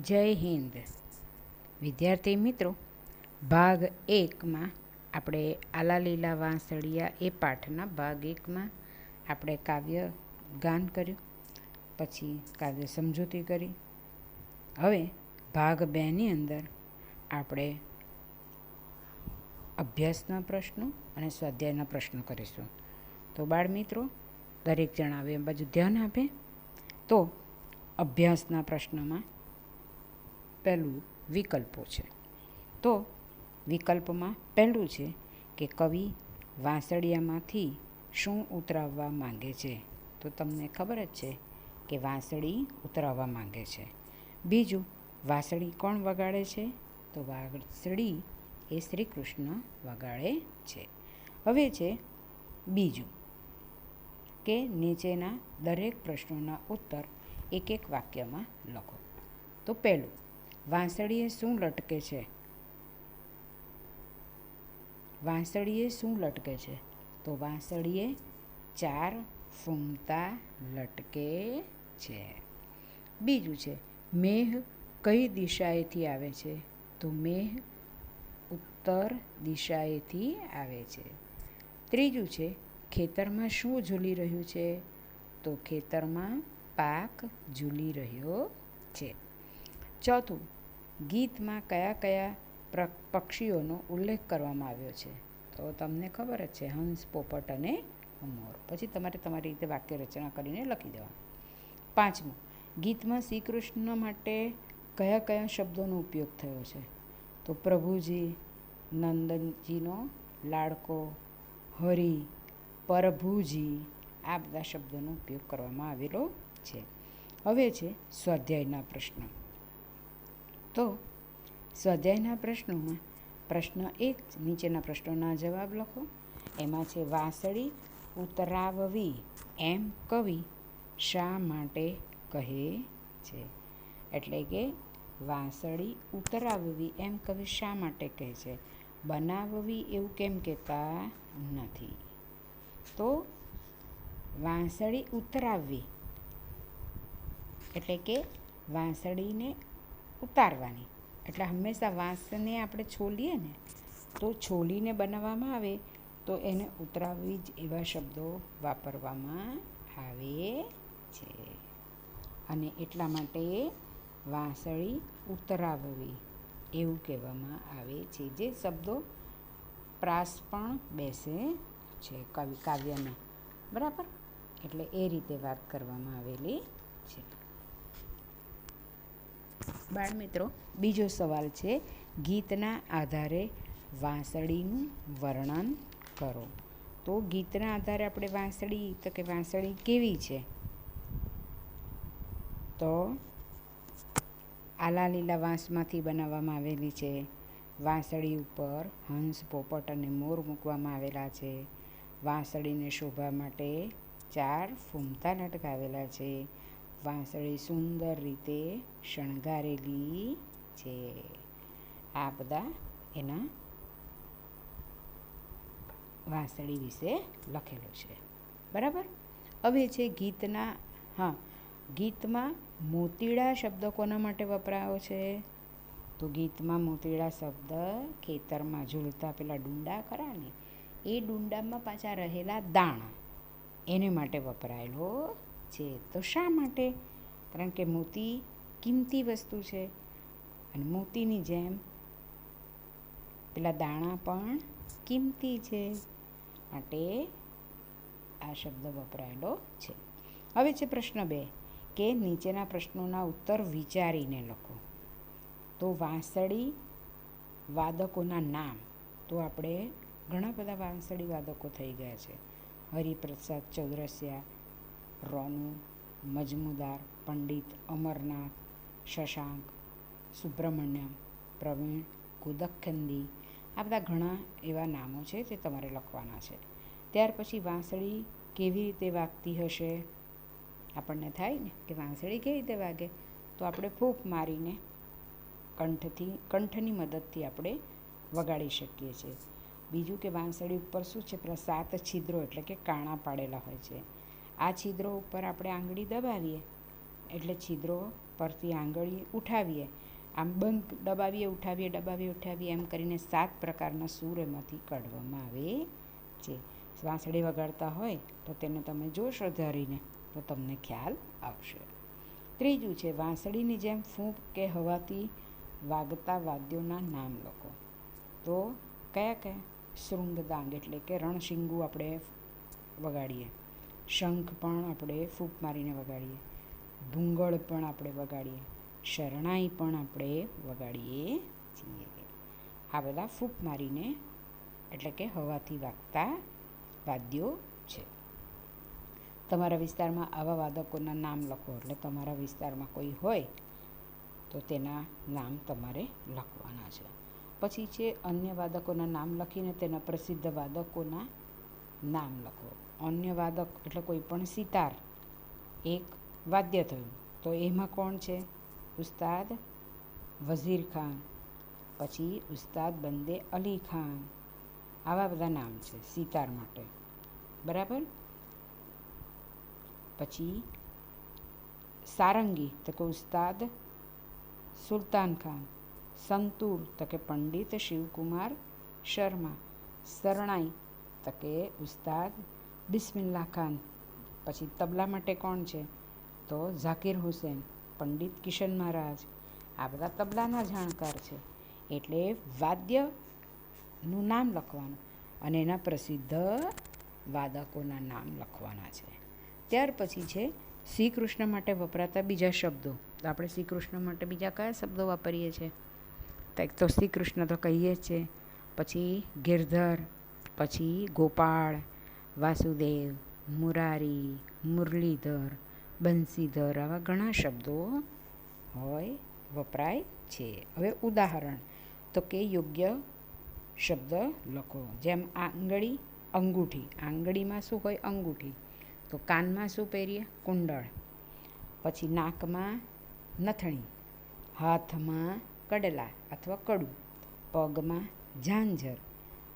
જય હિન્દ. વિદ્યાર્થી મિત્રો, ભાગ એકમાં આપણે આલા લીલા વાંસળિયા એ પાઠના ભાગ એકમાં આપણે કાવ્ય ગાન કર્યું, પછી કાવ્ય સમજૂતી કરી. હવે ભાગ બેની અંદર આપણે અભ્યાસના પ્રશ્નો અને સ્વાધ્યાયના પ્રશ્નો કરીશું. તો બાળ મિત્રો, દરેક જણાવે એમ બાજુ ધ્યાન આપે. તો અભ્યાસના પ્રશ્નમાં પહેલું વિકલ્પો છે. તો વિકલ્પમાં પહેલું છે કે કવિ વાંસળિયામાંથી શું ઉતરાવવા માંગે છે? તો તમને ખબર જ છે કે વાંસળી ઉતરાવવા માંગે છે. બીજું, વાંસળી કોણ વગાડે છે? તો વાંસળી એ શ્રી કૃષ્ણ વગાડે છે. હવે છે બીજું કે નીચેના દરેક પ્રશ્નોના ઉત્તર એક એક વાક્યમાં લખો. તો પહેલું વાંસળીએ શું લટકે છે? વાંસળીએ શું લટકે છે? તો વાંસળીએ ચાર ફૂમતા લટકે છે. બીજું છે મેહ કઈ દિશાએથી આવે છે? તો મેહ ઉત્તર દિશાએથી આવે છે. ત્રીજું છે, ખેતરમાં શું ઝૂલી રહ્યું છે? તો ખેતરમાં પાક ઝૂલી રહ્યો છે. ચોથું ગીતમાં કયા કયા પક્ષીઓનો ઉલ્લેખ કરવામાં આવ્યો છે? તો તમને ખબર જ છે, હંસ, પોપટ અને મોર પછી તમારે તમારી રીતે વાક્ય રચના કરીને લખી દેવાનું. પાંચમું, ગીતમાં શ્રી કૃષ્ણ માટે કયા કયા શબ્દોનો ઉપયોગ થયો છે? તો પ્રભુજી, નંદનજીનો લાડકો, હરિ, પ્રભુજી, આ બધા શબ્દોનો ઉપયોગ કરવામાં આવેલો છે. હવે છે સ્વાધ્યાયના પ્રશ્નો. તો સ્વાધ્યાયના પ્રશ્નોમાં પ્રશ્ન એક, નીચેના પ્રશ્નોના જવાબ લખો. એમાં છે વાંસળી ઉતરાવવી. એમ કવિ શા માટે કહે છે? એટલે કે વાંસળી ઉતરાવવી એમ કવિ શા માટે કહે છે? બનાવવી એવું કેમ કહેતા નથી? તો વાંસળી ઉતરાવવી એટલે કે વાંસળીને ઉતારવાની. એટલે હંમેશા વાંસને આપણે છોલીએ ને, તો છોલીને બનાવવામાં આવે, તો એને ઉતરાવવી જ એવા શબ્દો વાપરવામાં આવે છે. અને એટલા માટે વાંસળી ઉતરાવવી એવું કહેવામાં આવે છે. જે શબ્દો પ્રાસ પણ બેસે છે કવિ કાવ્યમાં. બરાબર? એટલે એ રીતે વાત કરવામાં આવેલી છે. બાળમિત્રો બીજો સવાલ છે, ગીતના આધારે વાંસળીનું વર્ણન કરો. તો ગીતના આધારે આપણે વાંસળી, તો કે વાંસળી કેવી છે? તો આલા લીલા વાંસમાંથી બનાવવામાં આવેલી છે, વાંસળી ઉપર હંસ, પોપટ અને મોર મૂકવામાં આવેલા છે, વાંસળીને શોભા માટે ચાર ફૂમતા લટકાવેલા છે વાંસળી સુંદર રીતે શણગારેલી છે. આ બધા એના વાંસળી વિશે લખેલું છે. બરાબર? હવે છે ગીતના, હા, ગીતમાં મોતીડા શબ્દ કોના માટે વપરાયો છે? તો ગીતમાં મોતીડા શબ્દ ખેતરમાં ઝૂલતા પેલા ડુંડા ખરા ને એ ડુંડામાં પાછા રહેલા દાણા, એને માટે વપરાયેલો છે. તો શા માટે? કારણ કે મોતી કિંમતી વસ્તુ છે અને મોતીની જેમ પેલા દાણા પણ કિંમતી છે. માટે આ શબ્દ વપરાયેલો છે. હવે છે પ્રશ્ન બે, કે નીચેના પ્રશ્નોના ઉત્તર વિચારીને લખો. તો વાંસળી વાદકોના નામ, તો આપણે ઘણા બધા વાંસળી વાદકો થઈ ગયા છે. હરિપ્રસાદ, ચૌરસિયા રોનુ, મજમુદાર, પંડિત અમરનાથ, શશાંક, સુબ્રમણ્યમ, પ્રવીણ કુદખંદી આ બધા ઘણા એવા નામો છે જે તમારે લખવાના છે. ત્યાર પછી વાંસળી કેવી રીતે વાગતી હશે? આપણને થાય ને કે વાંસળી કેવી રીતે વાગે? તો આપણે ફૂંક મારીને કંઠથી, કંઠની મદદથી આપણે વગાડી શકીએ છીએ. બીજું કે વાંસળી ઉપર શું છે? પેલા છિદ્રો એટલે કે કાણા પાડેલા હોય છે. આ છિદ્રો ઉપર આપણે આંગળી દબાવીએ, એટલે છિદ્રો પરથી આંગળી ઉઠાવીએ. આમ બંધ દબાવીએ, ઉઠાવીએ દબાવીએ, ઉઠાવીએ, એમ કરીને સાત પ્રકારના સૂર એમાંથી કાઢવામાં આવે છે. વાંસળી વગાડતા હોય તો તેને તમે જોશો ધરીને, તો તમને ખ્યાલ આવશે. ત્રીજું છે, વાંસળીની જેમ ફૂંક કે હવાથી વાગતા વાદ્યોના નામ લખો. તો કયા કયા? શૃંગદાંગ એટલે કે રણશીંગુ આપણે વગાડીએ. શંખ પણ આપણે ફૂંક મારીને વગાડીએ. ભૂંગળ પણ આપણે વગાડીએ. શરણાઈ પણ આપણે વગાડીએ છીએ. આ બધા ફૂંક મારીને એટલે કે હવાથી વાગતા વાદ્યો છે. તમારા વિસ્તારમાં આવા વાદકોના નામ લખો, એટલે તમારા વિસ્તારમાં કોઈ હોય તો તેના નામ તમારે લખવાના છે. પછી છે અન્ય વાદકોના નામ લખીને તેના પ્રસિદ્ધ વાદકોના નામ લખો. અન્ય વાદક એટલે કોઈ પણ સિતાર, એક વાદ્ય થયું. તો એમાં કોણ છે? ઉસ્તાદ વઝીર ખાન. પછી ઉસ્તાદ બંદે અલી ખાન. આવા બધા નામ છે સિતાર માટે. બરાબર? પછી સારંગી, તો કે ઉસ્તાદ સુલતાન ખાન. સંતૂર, તો કે પંડિત શિવકુમાર શર્મા. શરણાઈ, તો કે ઉસ્તાદ બિસ્મિલ્લા ખાન. પછી તબલા માટે કોણ છે? તો ઝાકીર હુસેન, પંડિત કિશન મહારાજ. આ બધા તબલાના જાણકાર છે. એટલે વાદ્યનું નામ લખવાનું અને એના પ્રસિદ્ધ વાદકોના નામ લખવાના છે. ત્યાર પછી છે શ્રી કૃષ્ણ માટે વપરાતા બીજા શબ્દો. તો આપણે શ્રી કૃષ્ણ માટે બીજા કયા શબ્દો વાપરીએ છીએ? એક તો શ્રી કૃષ્ણ તો કહીએ જ છે. પછી ગિરધર, પછી ગોપાળ વાસુદેવ, મુરારી, મુરલીધર, બંસીધર આવા ઘણા શબ્દો હોય, વપરાય છે. હવે ઉદાહરણ તો કે યોગ્ય શબ્દ લખો. જેમ આંગળી, અંગૂઠી. આંગળીમાં શું હોય? અંગૂઠી. તો કાનમાં શું પહેરીએ? કુંડળ. પછી નાકમાં નથણી. હાથમાં કડલા અથવા કડું. પગમાં ઝાંઝર.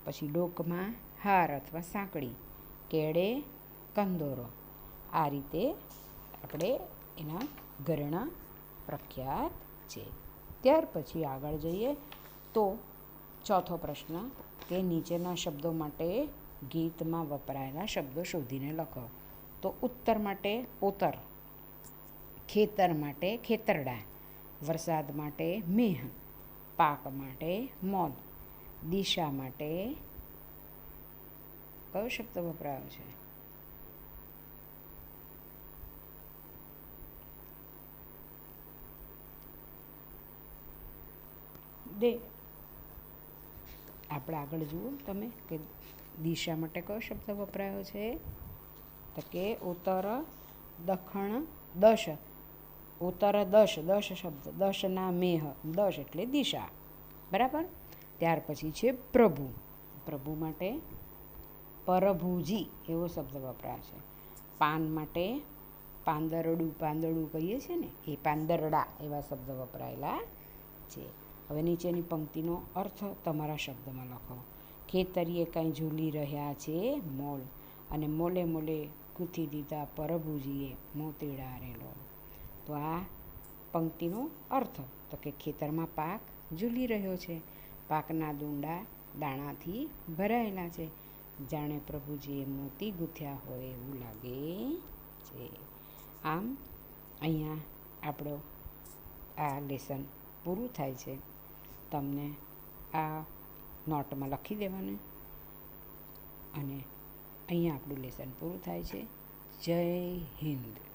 પછી ડોકમાં હાર અથવા સાંકળી. કેળે કંદોરો. આ રીતે આપણે એના ઘરેણા પ્રખ્યાત છે. ત્યાર પછી આગળ જઈએ તો ચોથો પ્રશ્ન કે નીચેના શબ્દો માટે ગીતમાં વપરાયેલા શબ્દો શોધીને લખો. તો ઉત્તર માટે ઓતર ખેતર માટે ખેતરડા, વરસાદ માટે મેહ, પાક માટે મોદ, દિશા માટે કયો શબ્દ વપરાયો છે? દે. આપણે આગળ જુઓ તમે કે દિશા માટે કયો શબ્દ વપરાયો છે? તો કે ઉત્તર દખણ દશ. ઉત્તર દશ દશ શબ્દ દશના મેહ, દશ એટલે દિશા. બરાબર? ત્યાર પછી છે પ્રભુ. પ્રભુ માટે પરભુજી એવો શબ્દ વપરાય છે. પાન માટે પાંદરડું પાંદડું કહીએ છીએ ને, એ પાંદરડા એવા શબ્દ વપરાયેલા છે. હવે નીચેની પંક્તિનો અર્થ તમારા શબ્દમાં લખો. ખેતરીએ કાંઈ ઝૂલી રહ્યા છે મોલ, અને મોલે મોલે કૂથી દીધા પરભુજીએ મોતીડા રેલો. તો આ પંક્તિનો અર્થ, તો કે ખેતરમાં પાક ઝૂલી રહ્યો છે. પાકના દૂંડા દાણાથી ભરાયેલા છે. જાણે પ્રભુજીએ મોતી ગૂંથ્યા હોય એવું લાગે છે. આમ અહીંયા આપણો આ લેસન પૂરું થાય છે. તમને આ નોટમાં લખી દેવાનું. અને અહીંયા આપણું લેસન પૂરું થાય છે. જય હિન્દ.